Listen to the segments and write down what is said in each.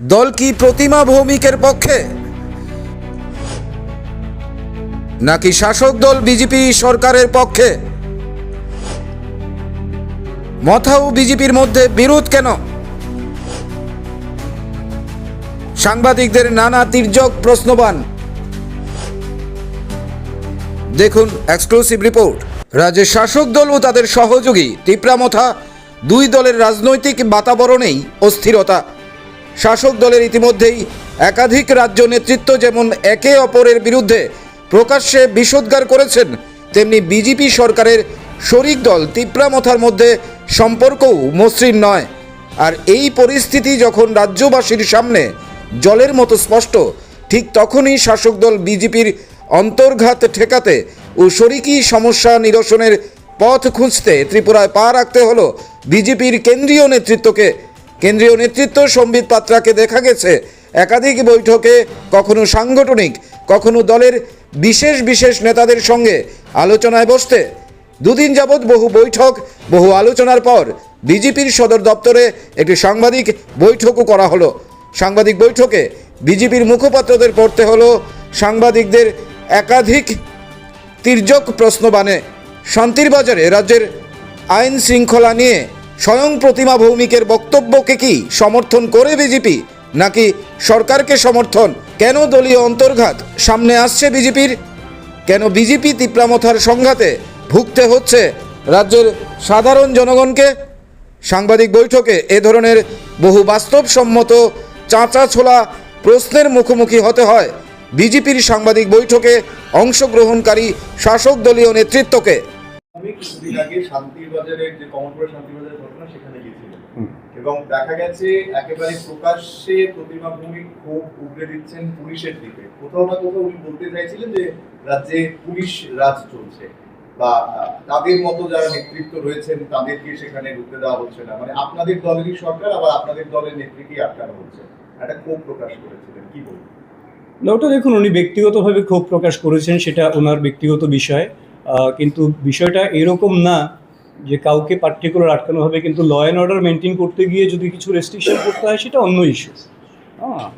দল কি প্রতিমা ভৌমিকের পক্ষে? নাকি শাসক দল বিজেপি সরকারের পক্ষে? মথা ও বিজেপির মধ্যে বিরোধ কেন? সাংবাদিকদের নানা তির্যক প্রশ্নবান। দেখুন এক্সক্লুসিভ রিপোর্ট রাজ্যের শাসক দল ও তাদের সহযোগী। তীব্রামথা দুই দলের রাজনৈতিক বাতাবরণেই অস্থিরতা। শাসক দলের ইতিমধ্যেই একাধিক রাজ্য নেতৃত্ব যেমন একে অপরের বিরুদ্ধে প্রকাশ্যে বিষোদ্গার করেছেন, তেমনি বিজেপি সরকারের শরিক দল তিপ্রামথার মধ্যে সম্পর্কও মসৃণ নয়। আর এই পরিস্থিতি যখন রাজ্যবাসীর সামনে জলের মতো স্পষ্ট, ঠিক তখনই শাসক দল বিজেপির অন্তর্ঘাত ঠেকাতে ও শরিকি সমস্যা নিরসনের পথ খুঁজতে ত্রিপুরায় পা রাখতে হলো বিজেপির কেন্দ্রীয় নেতৃত্বকে। কেন্দ্রীয় নেতৃত্ব সম্বিত পাত্রাকে দেখা গেছে। একাধিক বৈঠকে কখনো সাংগঠনিক, কখনো দলের বিশেষ বিশেষ নেতাদের সঙ্গে আলোচনায় বসতে। দুদিন যাবৎ বহু বৈঠক, বহু আলোচনার পর বিজেপির সদর দপ্তরে একটি সাংবাদিক বৈঠকও করা হলো। সাংবাদিক বৈঠকে বিজেপির মুখপাত্রদের পড়তে হলো সাংবাদিকদের একাধিক তির্যক প্রশ্নবাণে শান্তির বাজারে রাজ্যের আইন শৃঙ্খলা নিয়ে স্বয়ং প্রতিমা ভৌমিকের বক্তব্যকে কি সমর্থন করে বিজেপি? নাকি সরকারকে সমর্থন? কেন দলীয় অন্তর্ঘাত? সামনে আসছে বিজেপির। কেন বিজেপি তিপ্রামথার সংঘাতে ভুগতে হচ্ছে রাজ্যের সাধারণ জনগণকে? সাংবাদিক বৈঠকে এ ধরনের বহু বাস্তবসম্মত চাঁচা ছোলা প্রশ্নের মুখোমুখি হতে হয়। বিজেপির সাংবাদিক বৈঠকে অংশগ্রহণকারী শাসক দলীয় নেতৃত্বকে কিছুদিন আগে শান্তির বাজারের যে কমনপুরের শান্তির বাজারের ঘটনা সেখানে গিয়েছিলাম এবং দেখা গেছে একেবারে প্রকাশ্যে প্রতিমা ভূমি ক্ষোভ উগড়ে দিচ্ছেন পুলিশের দিকে। কোথাও না কোথাও উনি বলতে চাইছিলেন যে রাজ্যে পুলিশ রাজ চলছে বা তাদের মতো যারা নেতৃত্ব রয়েছেন তাদেরকে সেখানে ঢুকতে দেওয়া হচ্ছে না। মানে আপনাদের দলেরই সরকার আবার আপনাদের দলের নেত্রীকেই আটকানো হচ্ছে। একটা ক্ষোভ প্রকাশ করেছিলেন কি বলবেন? না ওটা দেখুন উনি ব্যক্তিগতভাবে ক্ষোভ প্রকাশ করেছেন সেটা ওনার ব্যক্তিগত বিষয়। কিন্তু বিষয়টা এরকম না যে কাউকে পার্টিকুলার আটকানো হবে কিন্তু ল অ্যান্ড অর্ডার মেনটেন করতে গিয়ে যদি কিছু রেস্ট্রিকশন করতে হয় সেটা অন্য ইস্যু হ্যাঁ।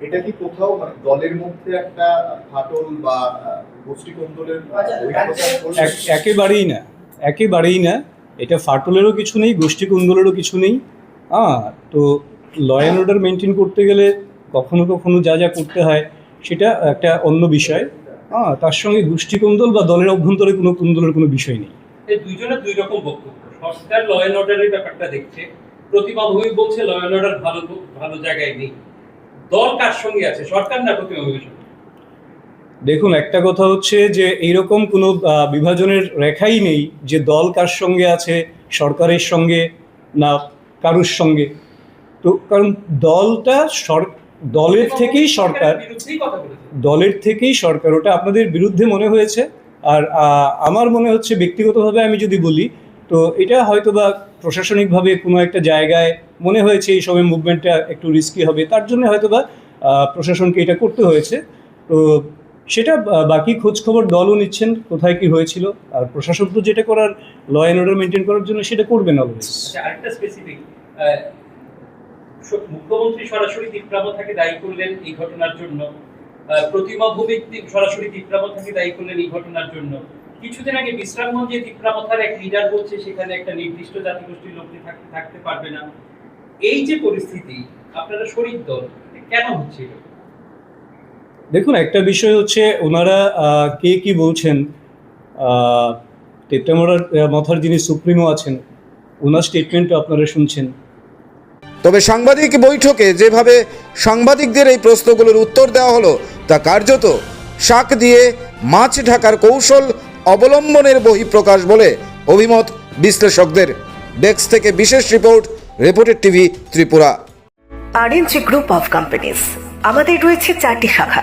এটা কি কোথাও মানে দলের মধ্যে একটা ফাটল বা আহ, গোষ্ঠী কোন্দলের বহিঃপ্রকাশ করছে? এক- একেবারেই না। একেবারেই না। এটা ফাটলেরও কিছু নেই গোষ্ঠী কুন্দলেরও কিছু নেই। হ্যাঁ তো ল অ্যান্ড অর্ডার মেনটেন করতে গেলে কখনো কখনো যা যা করতে হয় সেটা একটা অন্য বিষয়। হ্যাঁ তার সঙ্গে গোষ্ঠী কুন্দল বা দলের অভ্যন্তরে কোনো কুন্দলের কোনো বিষয় নেই। এই দুইজনের দুই রকম বক্তব্য। সরকার ল অ্যান্ড অর্ডারের ব্যাপারটা দেখছে। প্রতিমা ভূমি বলছে ল অ্যান্ড অর্ডার ভালো ভালো জায়গায় নেই। দল কার সঙ্গে আছে? সরকার না প্রতিমা ভূমির সঙ্গে? দেখুন একটা কথা হচ্ছে যে এইরকম কোনো বিভাজনের রেখাই নেই যে দল কার সঙ্গে আছে সরকারের সঙ্গে না কারুর সঙ্গে। তো কারণ দলটা সর দলের থেকেই সরকার দলের থেকেই সরকার ওটা আপনাদের বিরুদ্ধে মনে হয়েছে। আর আমার মনে হচ্ছে ব্যক্তিগতভাবে আমি যদি বলি তো এটা হয়তো বা প্রশাসনিকভাবে কোনো একটা জায়গায় মনে হয়েছে এই সময় মুভমেন্টটা একটু রিস্কি হবে। তার জন্য হয়তো বা প্রশাসনকে এটা করতে হয়েছে। তো সেটা বাকি খোঁজখবর দলও নিচ্ছেন কোথায় কি হয়েছিল। আর প্রশাসন তো যেটা করার ল অ্যান্ড অর্ডার মেনটেন করার জন্য সেটা করবেন অলওয়েজ আচ্ছা আরেকটা স্পেসিফিক মুখ্যমন্ত্রী সরাসরি দীপ্রামথাকে দায়ী করলেন এই ঘটনার জন্য। প্রতিমা ভৌমিক সরাসরি দীপ্রামথাকে দায়ী করলেন এই ঘটনার জন্য। কিছুদিন আগে বিশ্রামগঞ্জে দীপ্রামথার এক লিডার বলছে, সেখানে একটা নির্দিষ্ট জাতিগোষ্ঠীর লোকটি থাকতে পারবে না। এই যে পরিস্থিতি, আপনারা শরিক দল কেন হচ্ছে দেখুন, একটা বিষয় হচ্ছে ওনারা কে কি বলছেন তেপ্টামোড়ার মাথার যিনি সুপ্রিমো আছেন, ওনার স্টেটমেন্টও আপনারা শুনছেন। তবে সাংবাদিক বৈঠকে যেভাবে সাংবাদিকদের এই প্রশ্নগুলোর উত্তর দেওয়া হলো, তা কার্যত শাক দিয়ে মাছ ঢাকার কৌশল অবলম্বনের বহিঃপ্রকাশ বলে অভিমত বিশ্লেষকদের। ডেস্ক থেকে বিশেষ report reported TV Tripura. RNG group of companies. আমাদের রয়েছে চারটি শাখা।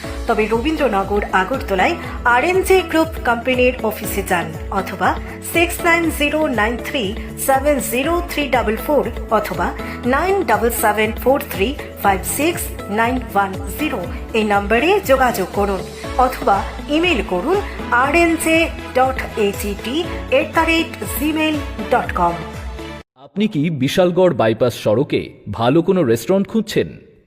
তবে রবীন্দ্রনগর, আগরতলায় আর এন জে গ্রুপ কোম্পানির অফিসে যান অথবা six nine zero nine three seven zero three double four অথবা nine double seven four three five six nine one zero এই নম্বরে যোগাযোগ করুন অথবা ইমেল করুন R N J dot AGT at the rate Gmail dot com আপনি কি Bishalgarh bypass সড়কে ভালো কোনো রেস্টুরেন্ট খুঁজছেন?